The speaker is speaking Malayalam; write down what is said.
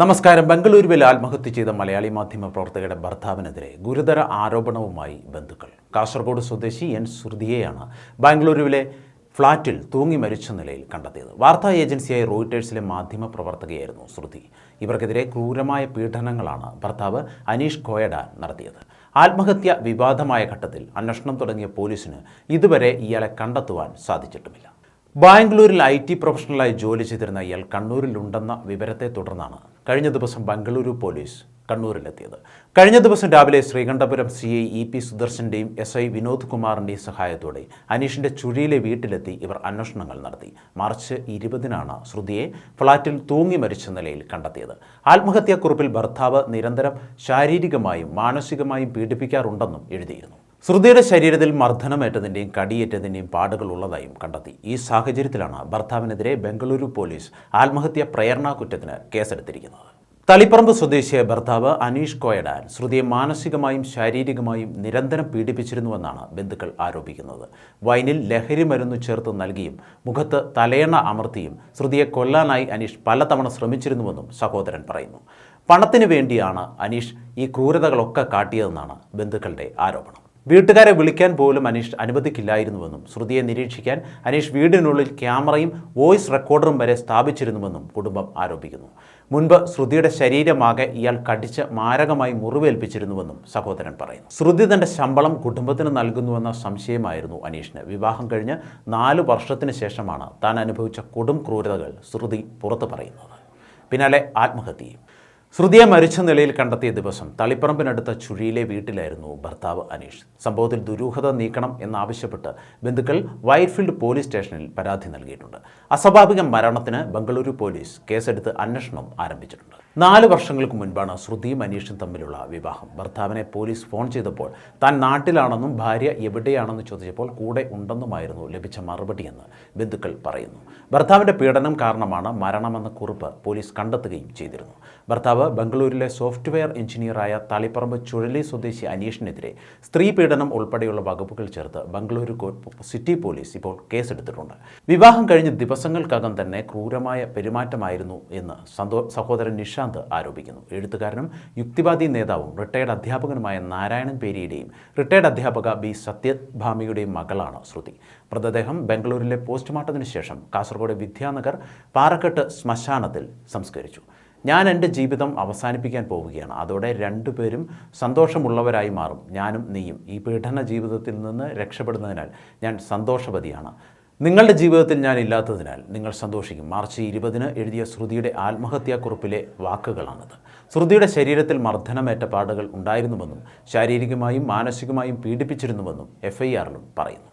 നമസ്കാരം. ബംഗളൂരുവിൽ ആത്മഹത്യ ചെയ്ത മലയാളി മാധ്യമ പ്രവർത്തകയുടെ ഭർത്താവിനെതിരെ ഗുരുതര ആരോപണവുമായി ബന്ധുക്കൾ. കാസർഗോഡ് സ്വദേശി എൻ ശ്രുതിയെയാണ് ബാംഗ്ലൂരുവിലെ ഫ്ളാറ്റിൽ തൂങ്ങി മരിച്ച നിലയിൽ കണ്ടെത്തിയത്. വാർത്താ ഏജൻസിയായ റോയിട്ടേഴ്സിലെ മാധ്യമ പ്രവർത്തകയായിരുന്നു ശ്രുതി ഇവർക്കെതിരെ ക്രൂരമായ പീഡനങ്ങളാണ് ഭർത്താവ് അനീഷ് കോയഡ നടത്തിയത്. ആത്മഹത്യ വിവാദമായ ഘട്ടത്തിൽ അന്വേഷണം തുടങ്ങിയ പോലീസിന് ഇതുവരെ ഇയാളെ കണ്ടെത്തുവാൻ സാധിച്ചിട്ടുമില്ല. ബാംഗ്ലൂരിൽ ഐ ടി പ്രൊഫഷണലായി ജോലി ചെയ്തിരുന്ന ഇയാൾ കണ്ണൂരിലുണ്ടെന്ന വിവരത്തെ തുടർന്നാണ് കഴിഞ്ഞ ദിവസം ബംഗളൂരു പോലീസ് കണ്ണൂരിലെത്തിയത്. കഴിഞ്ഞ ദിവസം രാവിലെ Sreekandapuram C I E P സുദർശന്റെയും S I Vinod കുമാറിന്റെയും സഹായത്തോടെ അനീഷിന്റെ ചുഴിയിലെ വീട്ടിലെത്തി ഇവർ അന്വേഷണങ്ങൾ നടത്തി. മാർച്ച് ഇരുപതിനാണ് ശ്രുതിയെ ഫ്ളാറ്റിൽ തൂങ്ങി മരിച്ച നിലയിൽ കണ്ടെത്തിയത്. ആത്മഹത്യാക്കുറിപ്പിൽ ഭർത്താവ് നിരന്തരം ശാരീരികമായും മാനസികമായും പീഡിപ്പിക്കാറുണ്ടെന്നും എഴുതിയിരുന്നു. ശ്രുതിയുടെ ശരീരത്തിൽ മർദ്ദനമേറ്റതിന്റെയും കടിയേറ്റതിന്റെയും പാടുകൾ ഉള്ളതായും കണ്ടെത്തി. ഈ സാഹചര്യത്തിലാണ് ഭർത്താവിനെതിരെ ബംഗളൂരു പോലീസ് ആത്മഹത്യാ പ്രേരണാ കുറ്റത്തിന് കേസെടുത്തിരിക്കുന്നത്. തളിപ്പറമ്പ് സ്വദേശിയായ ഭർത്താവ് അനീഷ് കോയഡാൻ ശ്രുതിയെ മാനസികമായും ശാരീരികമായും നിരന്തരം പീഡിപ്പിച്ചിരുന്നുവെന്നാണ് ബന്ധുക്കൾ ആരോപിക്കുന്നത്. വൈനിൽ ലഹരി മരുന്ന് ചേർത്ത് നൽകിയും മുഖത്ത് തലയെണ്ണ അമർത്തിയും ശ്രുതിയെ കൊല്ലാനായി അനീഷ് പലതവണ ശ്രമിച്ചിരുന്നുവെന്നും സഹോദരൻ പറയുന്നു. പണത്തിനു വേണ്ടിയാണ് അനീഷ് ഈ ക്രൂരതകളൊക്കെ കാട്ടിയതെന്നാണ് ബന്ധുക്കളുടെ ആരോപണം. വീട്ടുകാരെ വിളിക്കാൻ പോലും അനീഷ് അനുവദിക്കില്ലായിരുന്നുവെന്നും ശ്രുതിയെ നിരീക്ഷിക്കാൻ അനീഷ് വീടിനുള്ളിൽ ക്യാമറയും വോയിസ് റെക്കോർഡറും വരെ സ്ഥാപിച്ചിരുന്നുവെന്നും കുടുംബം ആരോപിക്കുന്നു. മുൻപ് ശ്രുതിയുടെ ശരീരമാകെ ഇയാൾ കടിച്ച് മാരകമായി മുറിവേൽപ്പിച്ചിരുന്നുവെന്നും സഹോദരൻ പറയുന്നു. ശ്രുതി തന്റെ ശമ്പളം കുടുംബത്തിന് നൽകുന്നുവെന്ന സംശയമായിരുന്നു അനീഷിന്. വിവാഹം കഴിഞ്ഞ് നാല് വർഷത്തിന് ശേഷമാണ് താൻ അനുഭവിച്ച കൊടും ക്രൂരതകൾ ശ്രുതി പുറത്തു പറയുന്നത്. പിന്നാലെ ആത്മഹത്യയും. ശ്രുതിയെ മരിച്ച നിലയിൽ കണ്ടെത്തിയ ദിവസം തളിപ്പറമ്പിനടുത്ത ചുഴിയിലെ വീട്ടിലായിരുന്നു ഭർത്താവ് അനീഷ്. സംഭവത്തിൽ ദുരൂഹത നീക്കണം എന്നാവശ്യപ്പെട്ട് ബന്ധുക്കൾ വൈറ്റ്ഫീൽഡ് പോലീസ് സ്റ്റേഷനിൽ പരാതി നൽകിയിട്ടുണ്ട്. അസ്വാഭാവിക മരണത്തിന് ബംഗളൂരു പോലീസ് കേസെടുത്ത് അന്വേഷണം ആരംഭിച്ചിട്ടുണ്ട്. നാല് വർഷങ്ങൾക്ക് മുൻപാണ് ശ്രുതിയും അനീഷും തമ്മിലുള്ള വിവാഹം. ഭർത്താവിനെ പോലീസ് ഫോൺ ചെയ്തപ്പോൾ താൻ നാട്ടിലാണെന്നും ഭാര്യ എവിടെയാണെന്ന് ചോദിച്ചപ്പോൾ കൂടെ ഉണ്ടെന്നുമായിരുന്നു ലഭിച്ച മറുപടിയെന്ന് ബന്ധുക്കൾ പറയുന്നു. ഭർത്താവിന്റെ പീഡനം കാരണമാണ് മരണമെന്ന കുറിപ്പ് പോലീസ് കണ്ടെത്തുകയും ചെയ്തിരുന്നു. ഭർത്താവ് ബംഗളൂരിലെ സോഫ്റ്റ്വെയർ എഞ്ചിനീയറായ തളിപ്പറമ്പ് ചുഴലി സ്വദേശി അനീഷിനെതിരെ സ്ത്രീ പീഡനം ഉൾപ്പെടെയുള്ള വകുപ്പുകൾ ചേർത്ത് ബംഗളൂരു സിറ്റി പോലീസ് ഇപ്പോൾ കേസെടുത്തിട്ടുണ്ട്. വിവാഹം കഴിഞ്ഞ് ദിവസങ്ങൾക്കകം തന്നെ ക്രൂരമായ പെരുമാറ്റമായിരുന്നു എന്ന് സഹോദരൻ സഹോദരൻ നിഷാന്ത് ആരോപിക്കുന്നു. എഴുത്തുകാരനും യുക്തിവാദി നേതാവും റിട്ടയർഡ് അധ്യാപകനുമായ നാരായണൻ പേരിയുടെയും റിട്ടയർഡ് അധ്യാപക ബി സത്യഭാമിയുടെയും മകളാണ് ശ്രുതി. മൃതദേഹം ബംഗളൂരിലെ പോസ്റ്റ്മോർട്ടത്തിന് ശേഷം കാസർഗോഡ് വിദ്യാനഗർ പാറക്കെട്ട് ശ്മശാനത്തിൽ സംസ്കരിച്ചു. ഞാൻ എന്റെ ജീവിതം അവസാനിപ്പിക്കാൻ പോവുകയാണ്. അതോടെ രണ്ടുപേരും സന്തോഷമുള്ളവരായി മാറും. ഞാനും നീയും ഈ പീഡന ജീവിതത്തിൽ നിന്ന് രക്ഷപ്പെടുന്നതിനാൽ ഞാൻ സന്തോഷവതിയാണ്. നിങ്ങളുടെ ജീവിതത്തിൽ ഞാൻ ഇല്ലാത്തതിനാൽ നിങ്ങൾ സന്തോഷിക്കും. മാർച്ച് ഇരുപതിന് എഴുതിയ ശ്രുതിയുടെ ആത്മഹത്യാക്കുറിപ്പിലെ വാക്കുകളാണത്. ശ്രുതിയുടെ ശരീരത്തിൽ മർദ്ദനമേറ്റ പാടുകൾ ഉണ്ടായിരുന്നുവെന്നും ശാരീരികമായും മാനസികമായും പീഡിപ്പിച്ചിരുന്നുവെന്നും എഫ് ഐ ആറിലും പറയുന്നു.